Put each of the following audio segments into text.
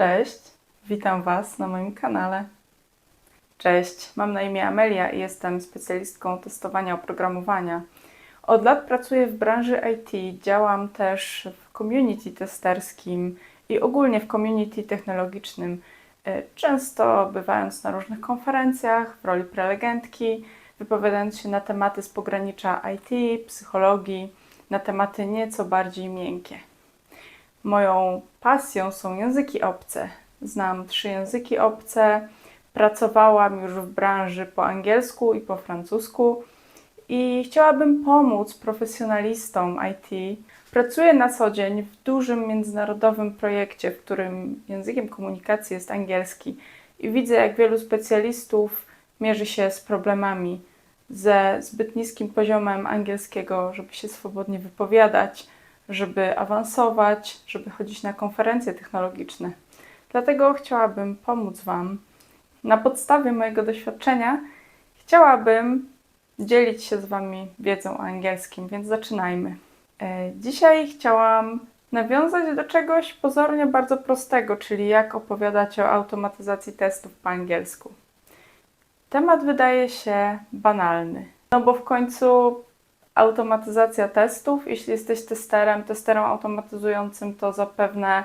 Cześć, witam Was na moim kanale. Cześć, mam na imię Amelia i jestem specjalistką testowania oprogramowania. Od lat pracuję w branży IT, działam też w community testerskim i ogólnie w community technologicznym, e, często bywając na różnych konferencjach w roli prelegentki, wypowiadając się na tematy z pogranicza IT, psychologii, na tematy nieco bardziej miękkie. Moją pasją są języki obce. Znam trzy języki obce. Pracowałam już w branży po angielsku i po francusku i chciałabym pomóc profesjonalistom IT. Pracuję na co dzień w dużym międzynarodowym projekcie, w którym językiem komunikacji jest angielski i widzę, jak wielu specjalistów mierzy się z problemami ze zbyt niskim poziomem angielskiego, żeby się swobodnie wypowiadać żeby awansować, żeby chodzić na konferencje technologiczne. Dlatego chciałabym pomóc Wam. Na podstawie mojego doświadczenia chciałabym dzielić się z Wami wiedzą o angielskim, więc zaczynajmy. E, Dzisiaj chciałam nawiązać do czegoś pozornie bardzo prostego, czyli jak opowiadać o automatyzacji testów po angielsku. Temat wydaje się banalny, no bo w końcu automatyzacja testów. Jeśli jesteś testerem, testerem automatyzującym, to zapewne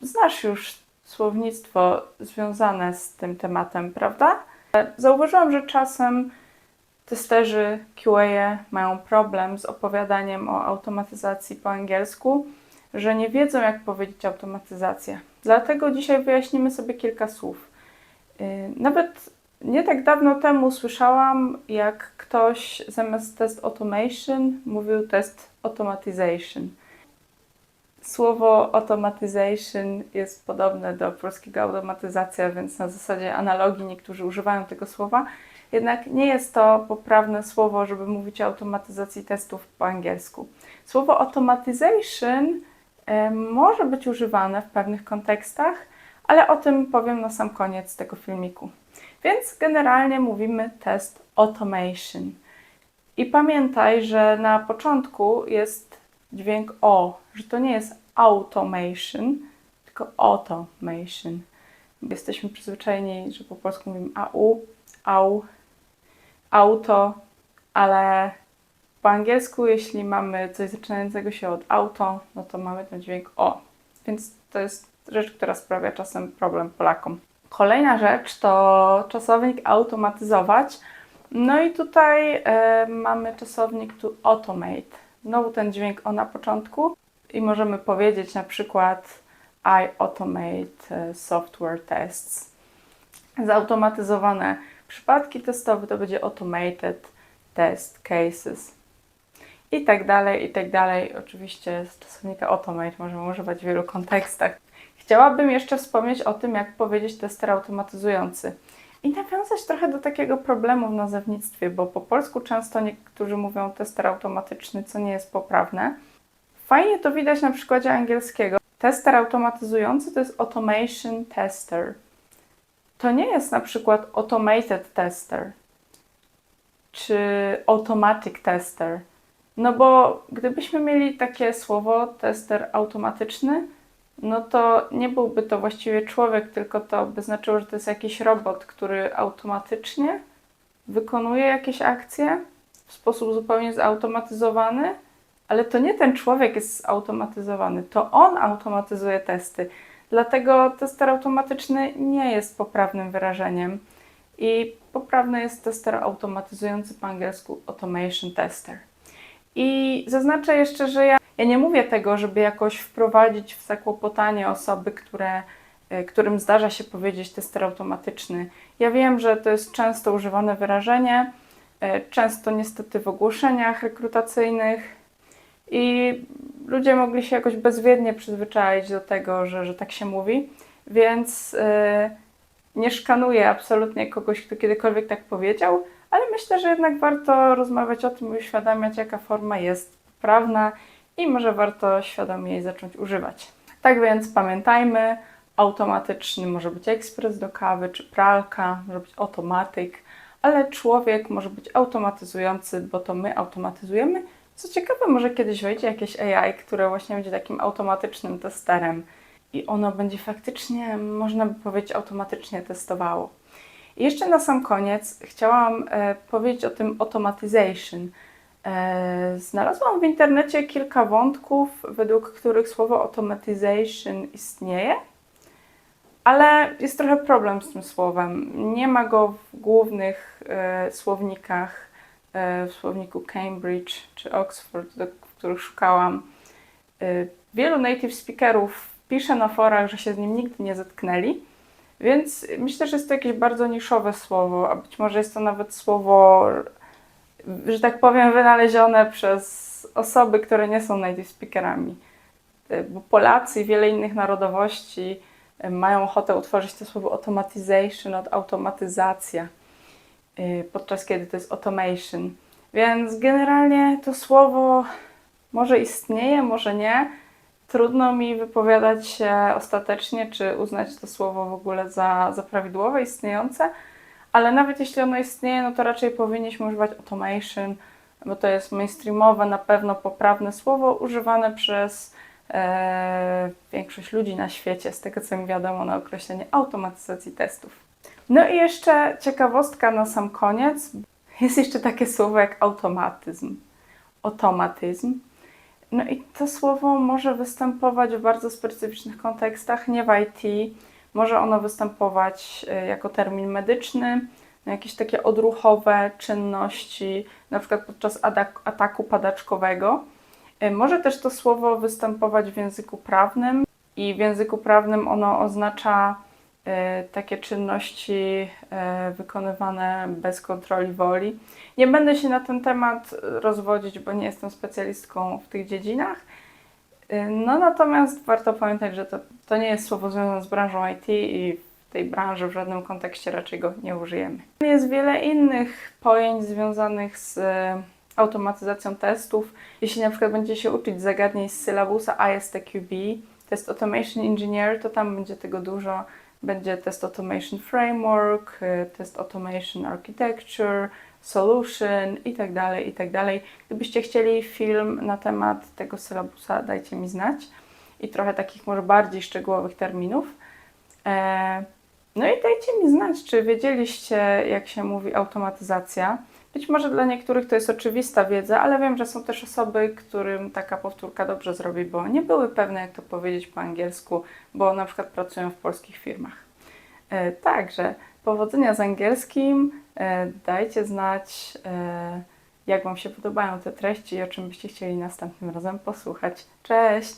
znasz już słownictwo związane z tym tematem, prawda? Zauważyłam, że czasem testerzy QA mają problem z opowiadaniem o automatyzacji po angielsku, że nie wiedzą, jak powiedzieć automatyzacja. Dlatego dzisiaj wyjaśnimy sobie kilka słów. Yy, Nawet nie tak dawno temu słyszałam, jak ktoś zamiast test automation mówił test automatization. Słowo automatization jest podobne do polskiego automatyzacja, więc na zasadzie analogii niektórzy używają tego słowa. Jednak nie jest to poprawne słowo, żeby mówić o automatyzacji testów po angielsku. Słowo automatization e, może być używane w pewnych kontekstach, ale o tym powiem na sam koniec tego filmiku. Więc generalnie mówimy test automation. I pamiętaj, że na początku jest dźwięk O, że to nie jest automation, tylko automation. Jesteśmy przyzwyczajeni, że po polsku mówimy AU, AU, auto, ale po angielsku, jeśli mamy coś zaczynającego się od auto, no to mamy ten dźwięk O. Więc to jest rzecz, która sprawia czasem problem Polakom. Kolejna rzecz to czasownik automatyzować. No i tutaj e, mamy czasownik to automate. Znowu ten dźwięk o na początku i możemy powiedzieć na przykład I automate e, software tests. Zautomatyzowane przypadki testowe to będzie automated test cases. I tak dalej, i tak dalej. Oczywiście z czasownika automate możemy używać w wielu kontekstach. Chciałabym jeszcze wspomnieć o tym, jak powiedzieć tester automatyzujący. I nawiązać trochę do takiego problemu w nazewnictwie, bo po polsku często niektórzy mówią tester automatyczny, co nie jest poprawne. Fajnie to widać na przykładzie angielskiego. Tester automatyzujący to jest automation tester. To nie jest na przykład automated tester czy automatic tester. No bo gdybyśmy mieli takie słowo tester automatyczny, no to nie byłby to właściwie człowiek, tylko to by znaczyło, że to jest jakiś robot, który automatycznie wykonuje jakieś akcje w sposób zupełnie zautomatyzowany, ale to nie ten człowiek jest zautomatyzowany, to on automatyzuje testy. Dlatego tester automatyczny nie jest poprawnym wyrażeniem. I poprawny jest tester automatyzujący po angielsku automation tester. I zaznaczę jeszcze, że ja, ja nie mówię tego, żeby jakoś wprowadzić w zakłopotanie osoby, które, y, którym zdarza się powiedzieć tester automatyczny. Ja wiem, że to jest często używane wyrażenie, y, często niestety w ogłoszeniach rekrutacyjnych i ludzie mogli się jakoś bezwiednie przyzwyczaić do tego, że, że tak się mówi, więc yy, nie szkanuję absolutnie kogoś, kto kiedykolwiek tak powiedział, ale myślę, że jednak warto rozmawiać o tym i uświadamiać, jaka forma jest poprawna i może warto świadomie jej zacząć używać. Tak więc pamiętajmy, automatyczny może być ekspres do kawy czy pralka, może być automatyk, ale człowiek może być automatyzujący, bo to my automatyzujemy. Co ciekawe, może kiedyś wejdzie jakieś AI, które właśnie będzie takim automatycznym testerem. i ono będzie faktycznie, można by powiedzieć, automatycznie testowało. I jeszcze na sam koniec chciałam e, powiedzieć o tym automatization. E, znalazłam w internecie kilka wątków, według których słowo automatization istnieje, ale jest trochę problem z tym słowem. Nie ma go w głównych e, słownikach, w słowniku Cambridge czy Oxford, do których szukałam. Wielu native speakerów pisze na forach, że się z nim nigdy nie zetknęli, więc myślę, że jest to jakieś bardzo niszowe słowo, a być może jest to nawet słowo, że tak powiem, wynalezione przez osoby, które nie są native speakerami. E, Bo Polacy i wiele innych narodowości e, mają ochotę utworzyć to słowo automatization od automatyzacja, e, podczas kiedy to jest automation. Więc generalnie to słowo może istnieje, może nie. Trudno mi wypowiadać się ostatecznie, czy uznać to słowo w ogóle za, za prawidłowe, istniejące, ale nawet jeśli ono istnieje, no to raczej powinniśmy używać automation, bo to jest mainstreamowe, na pewno poprawne słowo używane przez e, większość ludzi na świecie, z tego co mi wiadomo, na określenie automatyzacji testów. No i jeszcze ciekawostka na sam koniec. Jest jeszcze takie słowo jak automatyzm. Automatyzm. No i to słowo może występować w bardzo specyficznych kontekstach, nie w IT. Może ono występować e, jako termin medyczny, na jakieś takie odruchowe czynności, na przykład podczas atak- ataku padaczkowego. E, Może też to słowo występować w języku prawnym i w języku prawnym ono oznacza takie czynności e, wykonywane bez kontroli woli. Nie będę się na ten temat rozwodzić, bo nie jestem specjalistką w tych dziedzinach. E, No natomiast warto pamiętać, że to, to nie jest słowo związane z branżą IT i w tej branży w żadnym kontekście raczej go nie użyjemy. Jest wiele innych pojęć związanych z automatyzacją testów. Jeśli na przykład będziecie się uczyć zagadnień z sylabusa ISTQB, test Automation Engineer, to tam będzie tego dużo. Będzie test Automation Framework, e, test Automation Architecture, Solution i tak dalej, i tak. Gdybyście chcieli film na temat tego sylabusa, dajcie mi znać. I trochę takich może bardziej szczegółowych terminów. E, No i dajcie mi znać, czy wiedzieliście, jak się mówi automatyzacja. Być może dla niektórych to jest oczywista wiedza, ale wiem, że są też osoby, którym taka powtórka dobrze zrobi, bo nie były pewne, jak to powiedzieć po angielsku, bo na przykład pracują w polskich firmach. E, Także powodzenia z angielskim. E, Dajcie znać, e, jak Wam się podobają te treści i o czym byście chcieli następnym razem posłuchać. Cześć!